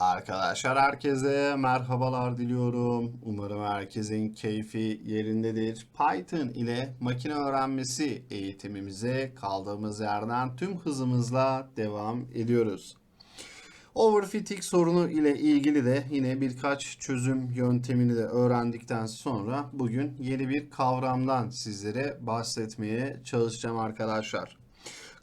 Arkadaşlar herkese merhabalar diliyorum. Umarım herkesin keyfi yerindedir. Python ile makine öğrenmesi eğitimimize kaldığımız yerden tüm hızımızla devam ediyoruz. Overfitting sorunu ile ilgili de yine birkaç çözüm yöntemini de öğrendikten sonra bugün yeni bir kavramdan sizlere bahsetmeye çalışacağım arkadaşlar.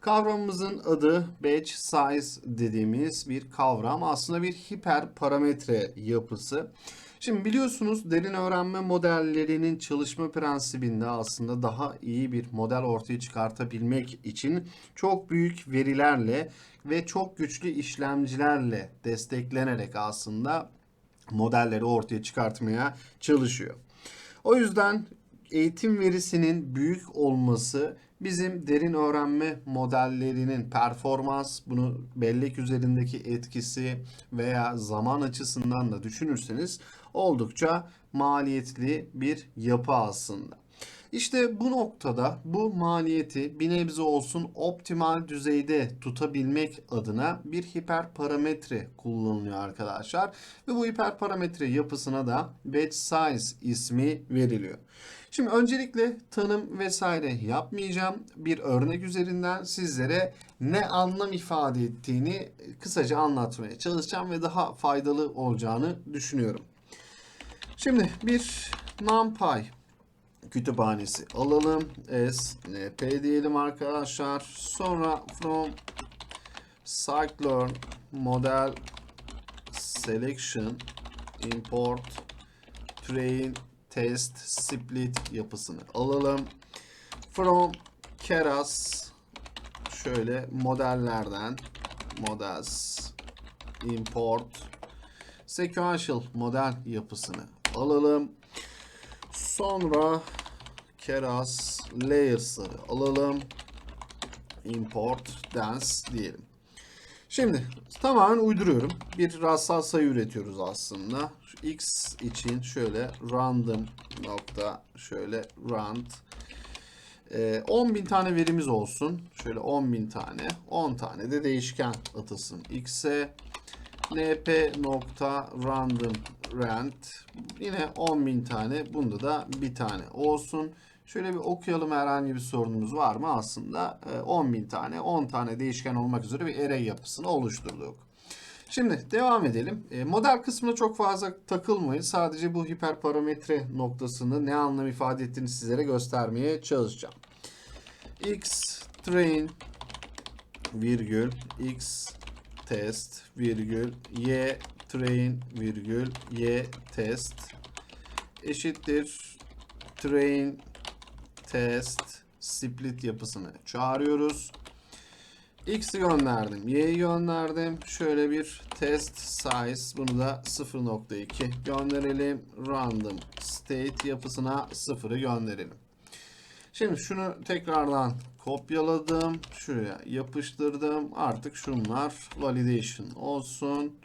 Kavramımızın adı batch size dediğimiz bir kavram. Aslında bir hiperparametre yapısı. Şimdi biliyorsunuz derin öğrenme modellerinin çalışma prensibinde aslında daha iyi bir model ortaya çıkartabilmek için çok büyük verilerle ve çok güçlü işlemcilerle desteklenerek aslında modelleri ortaya çıkartmaya çalışıyor. O yüzden eğitim verisinin büyük olması bizim derin öğrenme modellerinin performans, bunu bellek üzerindeki etkisi veya zaman açısından da düşünürseniz oldukça maliyetli bir yapı aslında. İşte bu noktada bu maliyeti bir nebze olsun optimal düzeyde tutabilmek adına bir hiperparametre kullanılıyor arkadaşlar. Ve bu hiperparametre yapısına da batch size ismi veriliyor. Şimdi öncelikle tanım vesaire yapmayacağım. Bir örnek üzerinden sizlere ne anlam ifade ettiğini kısaca anlatmaya çalışacağım ve daha faydalı olacağını düşünüyorum. Şimdi bir NumPy kütüphanesi alalım. SNP diyelim arkadaşlar. Sonra from scikit-learn model selection import train test split yapısını alalım. From keras şöyle modellerden models import sequential model yapısını alalım. Sonra keras layers'ları alalım. Import dance diyelim. Şimdi tamamen uyduruyorum. Bir rastsal sayı üretiyoruz aslında. Şu x için şöyle random nokta şöyle rand ee, 10.000 tane verimiz olsun. Şöyle 10.000 tane. 10 tane de değişken atılsın. x'e np nokta random rand yine 10.000 tane. Bunda da bir tane olsun. Şöyle bir okuyalım herhangi bir sorunumuz var mı? Aslında 10.000 tane 10 tane değişken olmak üzere bir array yapısını oluşturduk. Şimdi devam edelim. E, model kısmına çok fazla takılmayın. Sadece bu hiperparametre noktasını ne anlam ifade ettiğini sizlere göstermeye çalışacağım. x train virgül x test virgül y train virgül y test eşittir train test split yapısını çağırıyoruz. X'i gönderdim. Y'yi gönderdim. Şöyle bir test size. Bunu da 0.2 gönderelim. Random state yapısına 0'ı gönderelim. Şimdi şunu tekrardan kopyaladım. Şuraya yapıştırdım. Artık şunlar validation olsun.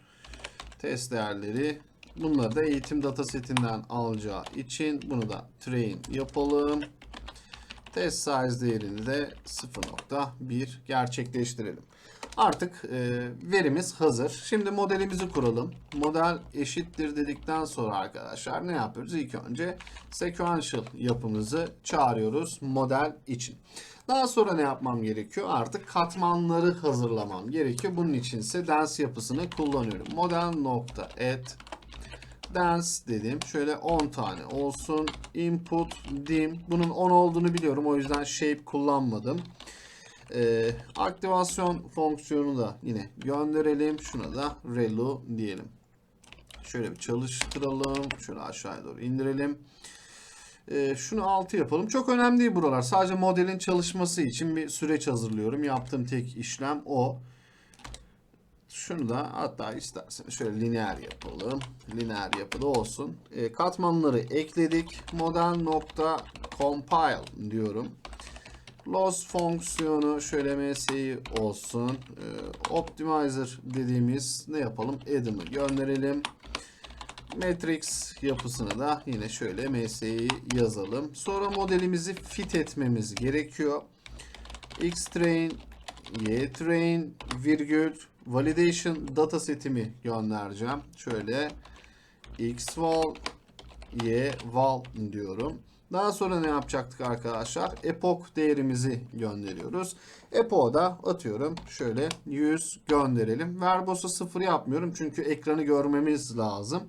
Test değerleri. Bunları da eğitim datasetinden alacağı için bunu da train yapalım. Test size değerini de 0.1 gerçekleştirelim. Artık e, verimiz hazır. Şimdi modelimizi kuralım. Model eşittir dedikten sonra arkadaşlar ne yapıyoruz? İlk önce sequential yapımızı çağırıyoruz model için. Daha sonra ne yapmam gerekiyor? Artık katmanları hazırlamam gerekiyor. Bunun için ise dance yapısını kullanıyorum. Model nokta add dance dedim. Şöyle 10 tane olsun. Input dim. Bunun 10 olduğunu biliyorum. O yüzden shape kullanmadım. Ee, aktivasyon fonksiyonu da yine gönderelim. Şuna da relu diyelim. Şöyle bir çalıştıralım. Şöyle aşağıya doğru indirelim. Ee, şunu 6 yapalım. Çok önemli değil buralar. Sadece modelin çalışması için bir süreç hazırlıyorum. Yaptığım tek işlem o. Şunu da hatta isterseniz şöyle lineer yapalım. Lineer yapıda olsun. E, katmanları ekledik. Model nokta compile diyorum. Loss fonksiyonu şöyle msi olsun. E, optimizer dediğimiz ne yapalım? Add'ımı gönderelim. Matrix yapısını da yine şöyle msi'yi yazalım. Sonra modelimizi fit etmemiz gerekiyor. X train, Y train, virgül validation data setimi göndereceğim. Şöyle xval y val diyorum. Daha sonra ne yapacaktık arkadaşlar? Epoch değerimizi gönderiyoruz. Epoch'a da atıyorum. Şöyle 100 gönderelim. Verbos'a 0 yapmıyorum. Çünkü ekranı görmemiz lazım.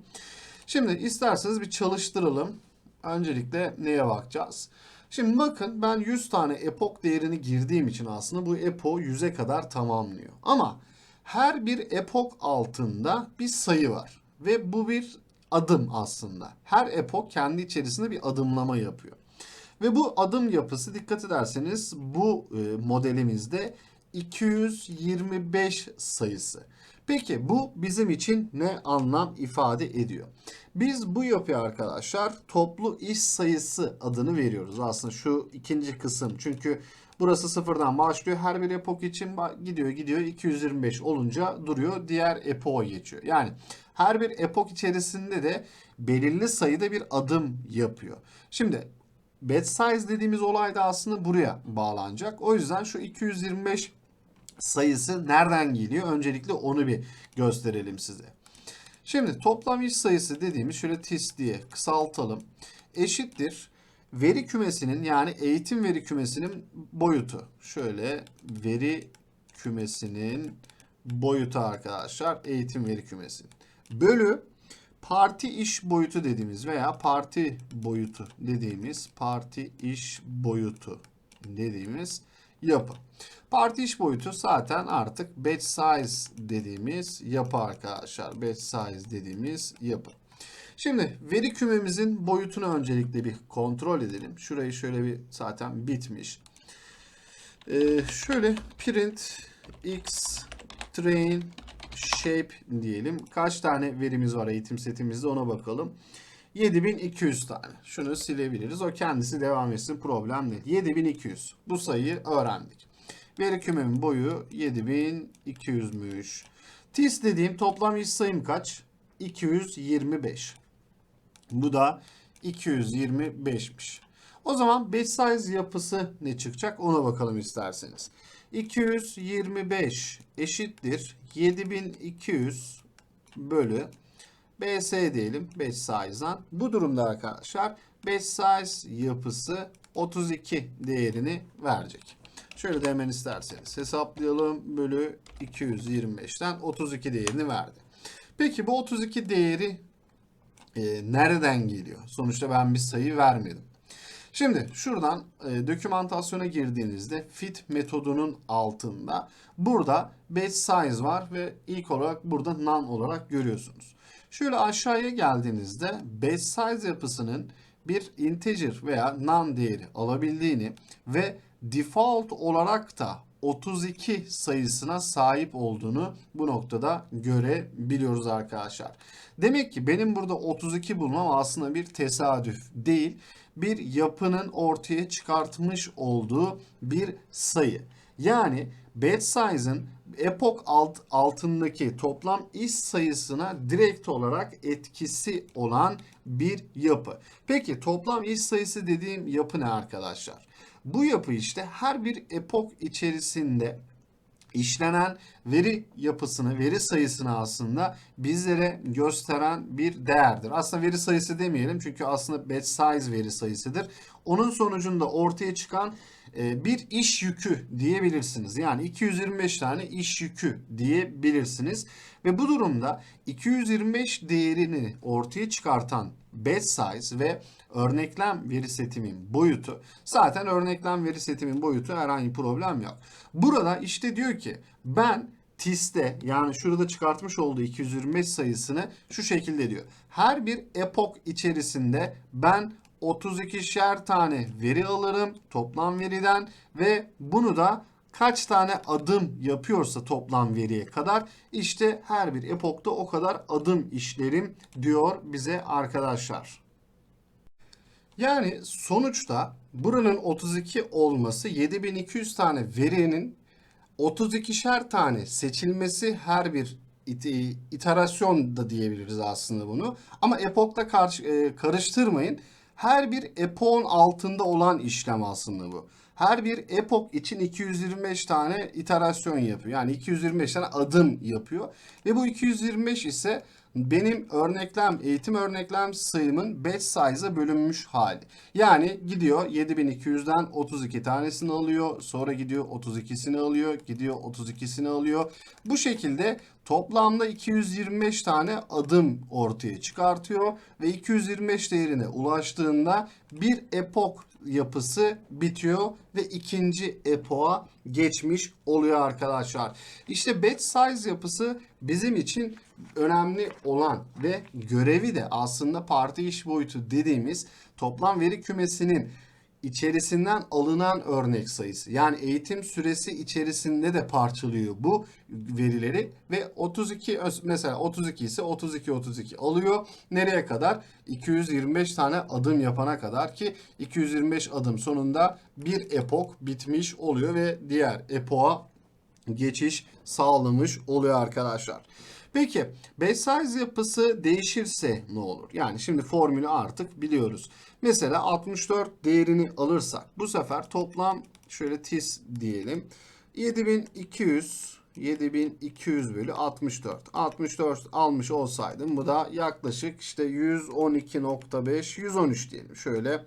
Şimdi isterseniz bir çalıştıralım. Öncelikle neye bakacağız? Şimdi bakın ben 100 tane epoch değerini girdiğim için aslında bu epoch 100'e kadar tamamlıyor. Ama her bir epoch altında bir sayı var. Ve bu bir adım aslında. Her epoch kendi içerisinde bir adımlama yapıyor. Ve bu adım yapısı dikkat ederseniz bu e, modelimizde 225 sayısı. Peki bu bizim için ne anlam ifade ediyor? Biz bu yapıya arkadaşlar toplu iş sayısı adını veriyoruz. Aslında şu ikinci kısım. Çünkü burası sıfırdan başlıyor. Her bir epok için gidiyor gidiyor 225 olunca duruyor. Diğer epoğa geçiyor. Yani her bir epok içerisinde de belirli sayıda bir adım yapıyor. Şimdi batch size dediğimiz olay da aslında buraya bağlanacak. O yüzden şu 225 sayısı nereden geliyor? Öncelikle onu bir gösterelim size. Şimdi toplam iş sayısı dediğimiz şöyle TIS diye kısaltalım. Eşittir veri kümesinin yani eğitim veri kümesinin boyutu. Şöyle veri kümesinin boyutu arkadaşlar eğitim veri kümesinin. Bölü parti iş boyutu dediğimiz veya parti boyutu dediğimiz parti iş boyutu dediğimiz yapı. Parti iş boyutu zaten artık batch size dediğimiz yapı arkadaşlar. Batch size dediğimiz yapı. Şimdi veri kümemizin boyutunu öncelikle bir kontrol edelim. Şurayı şöyle bir zaten bitmiş. Ee, şöyle print x train shape diyelim. Kaç tane verimiz var eğitim setimizde ona bakalım. 7200 tane. Şunu silebiliriz. O kendisi devam etsin problem değil. 7200. Bu sayıyı öğrendik. Veri kümemin boyu 7200'müş. TIS dediğim toplam iş sayım kaç? 225. Bu da 225'miş. O zaman batch size yapısı ne çıkacak ona bakalım isterseniz. 225 eşittir 7200 bölü BS diyelim batch size'dan. Bu durumda arkadaşlar batch size yapısı 32 değerini verecek. Şöyle de hemen isterseniz hesaplayalım. Bölü 225'ten 32 değerini verdi. Peki bu 32 değeri e, nereden geliyor? Sonuçta ben bir sayı vermedim. Şimdi şuradan e, dokümantasyona girdiğinizde fit metodunun altında burada batch size var ve ilk olarak burada none olarak görüyorsunuz. Şöyle aşağıya geldiğinizde batch size yapısının bir integer veya none değeri alabildiğini ve default olarak da 32 sayısına sahip olduğunu bu noktada görebiliyoruz arkadaşlar. Demek ki benim burada 32 bulmam aslında bir tesadüf değil. Bir yapının ortaya çıkartmış olduğu bir sayı. Yani batch size'ın epoch alt, altındaki toplam iş sayısına direkt olarak etkisi olan bir yapı. Peki toplam iş sayısı dediğim yapı ne arkadaşlar? Bu yapı işte her bir epok içerisinde işlenen veri yapısını, veri sayısını aslında bizlere gösteren bir değerdir. Aslında veri sayısı demeyelim çünkü aslında batch size veri sayısıdır. Onun sonucunda ortaya çıkan e, bir iş yükü diyebilirsiniz. Yani 225 tane iş yükü diyebilirsiniz. Ve bu durumda 225 değerini ortaya çıkartan batch size ve örneklem veri setimin boyutu zaten örneklem veri setimin boyutu herhangi problem yok. Burada işte diyor ki ben TIS'te yani şurada çıkartmış olduğu 225 sayısını şu şekilde diyor. Her bir epok içerisinde ben 32'şer tane veri alırım toplam veriden ve bunu da kaç tane adım yapıyorsa toplam veriye kadar işte her bir epokta o kadar adım işlerim diyor bize arkadaşlar. Yani sonuçta buranın 32 olması 7200 tane verinin 32'şer tane seçilmesi her bir it iterasyon da diyebiliriz aslında bunu. Ama epokta karşı, e, karıştırmayın. Her bir epon altında olan işlem aslında bu. her bir epoch için 225 tane iterasyon yapıyor. Yani 225 tane adım yapıyor. Ve bu 225 ise benim örneklem, eğitim örneklem sayımın batch size'a bölünmüş hali. Yani gidiyor 7200'den 32 tanesini alıyor. Sonra gidiyor 32'sini alıyor. Gidiyor 32'sini alıyor. Bu şekilde toplamda 225 tane adım ortaya çıkartıyor. Ve 225 değerine ulaştığında bir epoch yapısı bitiyor ve ikinci epoğa geçmiş oluyor arkadaşlar. İşte batch size yapısı bizim için önemli olan ve görevi de aslında parti iş boyutu dediğimiz toplam veri kümesinin içerisinden alınan örnek sayısı. Yani eğitim süresi içerisinde de parçalıyor bu verileri ve 32 öz- mesela 32 ise 32 32 alıyor. Nereye kadar? 225 tane adım yapana kadar ki 225 adım sonunda bir epok bitmiş oluyor ve diğer epoğa geçiş sağlamış oluyor arkadaşlar. Peki batch size yapısı değişirse ne olur? Yani şimdi formülü artık biliyoruz. Mesela 64 değerini alırsak bu sefer toplam şöyle tis diyelim. 7200 7200 bölü 64. 64 almış olsaydım bu da yaklaşık işte 112.5 113 diyelim. Şöyle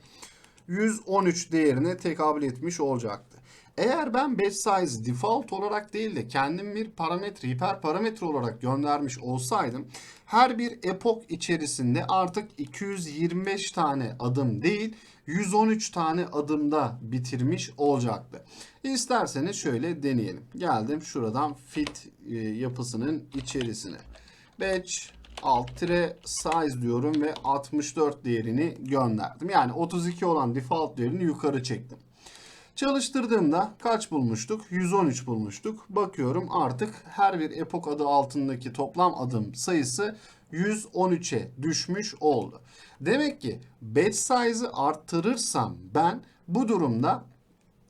113 değerine tekabül etmiş olacaktı. Eğer ben batch size default olarak değil de kendim bir parametre, hiper parametre olarak göndermiş olsaydım her bir epoch içerisinde artık 225 tane adım değil 113 tane adımda bitirmiş olacaktı. İsterseniz şöyle deneyelim. Geldim şuradan fit e, yapısının içerisine. Batch alt tire size diyorum ve 64 değerini gönderdim. Yani 32 olan default değerini yukarı çektim. Çalıştırdığımda kaç bulmuştuk? 113 bulmuştuk. Bakıyorum artık her bir epok adı altındaki toplam adım sayısı 113'e düşmüş oldu. Demek ki batch size'ı arttırırsam ben bu durumda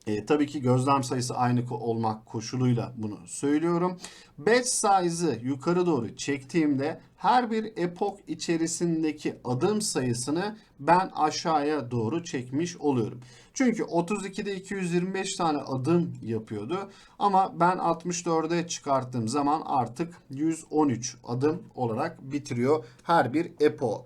e, tabii ki gözlem sayısı aynı olmak koşuluyla bunu söylüyorum. Batch size'ı yukarı doğru çektiğimde her bir epok içerisindeki adım sayısını ben aşağıya doğru çekmiş oluyorum. Çünkü 32'de 225 tane adım yapıyordu ama ben 64'e çıkarttığım zaman artık 113 adım olarak bitiriyor her bir epo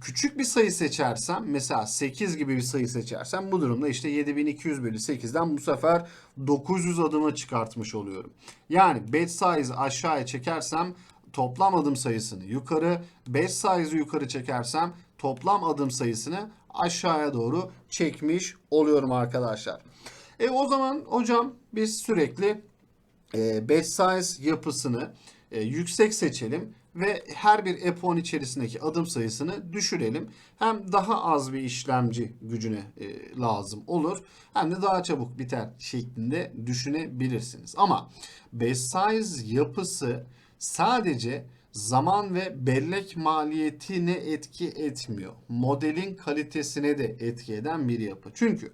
küçük bir sayı seçersem mesela 8 gibi bir sayı seçersem bu durumda işte 7200 bölü 8'den bu sefer 900 adıma çıkartmış oluyorum. Yani batch size aşağıya çekersem toplam adım sayısını yukarı, batch size'ı yukarı çekersem toplam adım sayısını aşağıya doğru çekmiş oluyorum arkadaşlar. E o zaman hocam biz sürekli e, batch size yapısını e, yüksek seçelim ve her bir epon içerisindeki adım sayısını düşürelim. Hem daha az bir işlemci gücüne e, lazım olur hem de daha çabuk biter şeklinde düşünebilirsiniz. Ama batch size yapısı sadece zaman ve bellek maliyetine etki etmiyor. Modelin kalitesine de etki eden bir yapı. Çünkü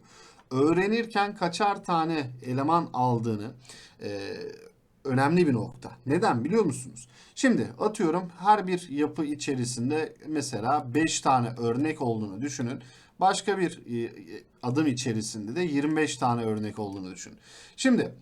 öğrenirken kaçar tane eleman aldığını e, önemli bir nokta. Neden biliyor musunuz? Şimdi atıyorum her bir yapı içerisinde mesela 5 tane örnek olduğunu düşünün. Başka bir e, adım içerisinde de 25 tane örnek olduğunu düşünün. Şimdi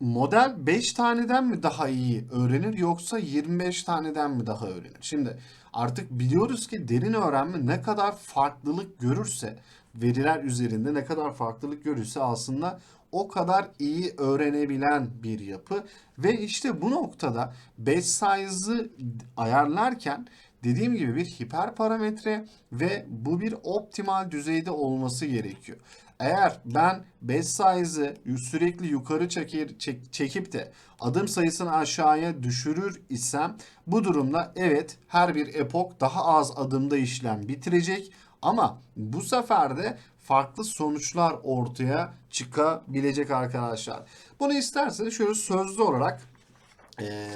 model 5 taneden mi daha iyi öğrenir yoksa 25 taneden mi daha öğrenir? Şimdi artık biliyoruz ki derin öğrenme ne kadar farklılık görürse veriler üzerinde ne kadar farklılık görürse aslında o kadar iyi öğrenebilen bir yapı ve işte bu noktada batch size'ı ayarlarken dediğim gibi bir hiper parametre ve bu bir optimal düzeyde olması gerekiyor. Eğer ben batch size'ı sürekli yukarı çeker, çek- çekip de adım sayısını aşağıya düşürür isem bu durumda evet her bir epok daha az adımda işlem bitirecek ama bu sefer de farklı sonuçlar ortaya çıkabilecek arkadaşlar. Bunu isterseniz şöyle sözlü olarak e,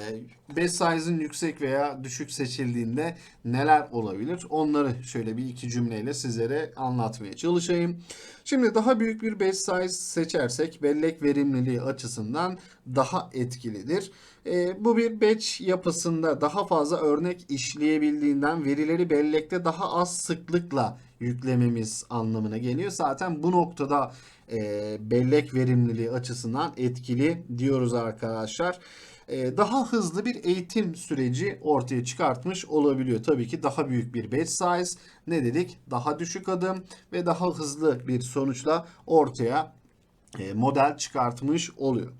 batch size'ın yüksek veya düşük seçildiğinde neler olabilir? Onları şöyle bir iki cümleyle sizlere anlatmaya çalışayım. Şimdi daha büyük bir batch size seçersek bellek verimliliği açısından daha etkilidir. E, bu bir batch yapısında daha fazla örnek işleyebildiğinden verileri bellekte daha az sıklıkla yüklememiz anlamına geliyor. Zaten bu noktada e, bellek verimliliği açısından etkili diyoruz arkadaşlar. E, daha hızlı bir eğitim süreci ortaya çıkartmış olabiliyor. Tabii ki daha büyük bir batch size ne dedik? Daha düşük adım ve daha hızlı bir sonuçla ortaya model çıkartmış oluyor.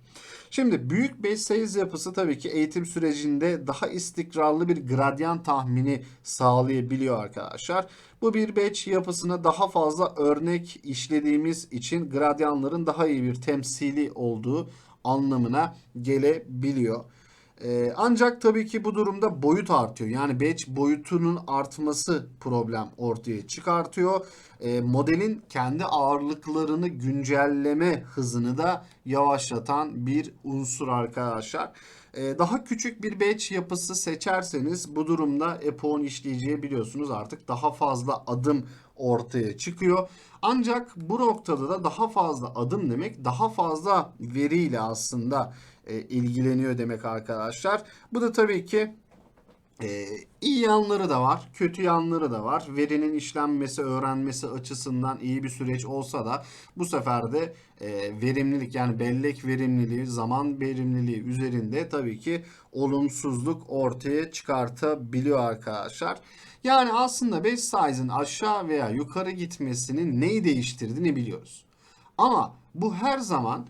Şimdi büyük batch size yapısı tabii ki eğitim sürecinde daha istikrarlı bir gradyan tahmini sağlayabiliyor arkadaşlar. Bu bir batch yapısına daha fazla örnek işlediğimiz için gradyanların daha iyi bir temsili olduğu anlamına gelebiliyor. Ee, ancak tabii ki bu durumda boyut artıyor. Yani batch boyutunun artması problem ortaya çıkartıyor. Ee, modelin kendi ağırlıklarını güncelleme hızını da yavaşlatan bir unsur arkadaşlar. Ee, daha küçük bir batch yapısı seçerseniz bu durumda EPO'nun işleyeceği biliyorsunuz artık daha fazla adım ortaya çıkıyor. Ancak bu noktada da daha fazla adım demek daha fazla veriyle aslında e, ilgileniyor demek arkadaşlar. Bu da tabii ki e, iyi yanları da var, kötü yanları da var. Verinin işlenmesi, öğrenmesi açısından iyi bir süreç olsa da bu sefer de e, verimlilik yani bellek verimliliği, zaman verimliliği üzerinde tabii ki olumsuzluk ortaya çıkartabiliyor arkadaşlar. Yani aslında batch size'ın aşağı veya yukarı gitmesinin neyi değiştirdiğini biliyoruz. Ama bu her zaman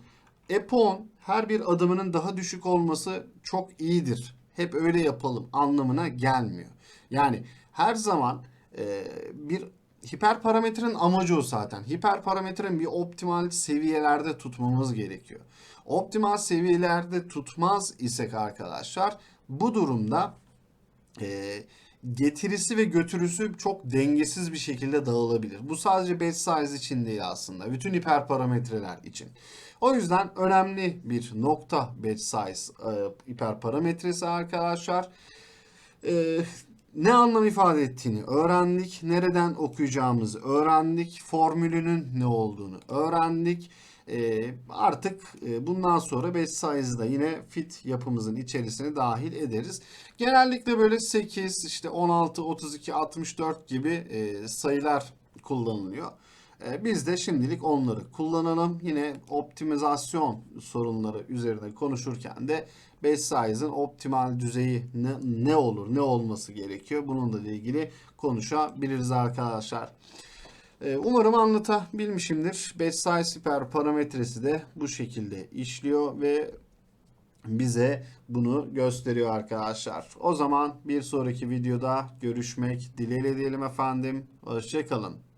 EPO'nun her bir adımının daha düşük olması çok iyidir. Hep öyle yapalım anlamına gelmiyor. Yani her zaman e, bir hiperparametrenin amacı o zaten. Hiperparametrenin bir optimal seviyelerde tutmamız gerekiyor. Optimal seviyelerde tutmaz isek arkadaşlar bu durumda e, getirisi ve götürüsü çok dengesiz bir şekilde dağılabilir. Bu sadece batch size için değil aslında. Bütün hiperparametreler için. O yüzden önemli bir nokta batch size e, hiperparametresi arkadaşlar. E, ne anlam ifade ettiğini öğrendik. Nereden okuyacağımızı öğrendik. Formülünün ne olduğunu öğrendik. E, artık e, bundan sonra batch size'ı da yine fit yapımızın içerisine dahil ederiz. Genellikle böyle 8, işte 16, 32, 64 gibi e, sayılar kullanılıyor. E, biz de şimdilik onları kullanalım. Yine optimizasyon sorunları üzerine konuşurken de batch size'ın optimal düzeyi ne, ne olur, ne olması gerekiyor? Bununla ilgili konuşabiliriz arkadaşlar. Ee, Umarım anlatabilmişimdir. Batch size hiper parametresi de bu şekilde işliyor ve bize bunu gösteriyor arkadaşlar. O zaman bir sonraki videoda görüşmek dileğiyle diyelim efendim. Hoşçakalın.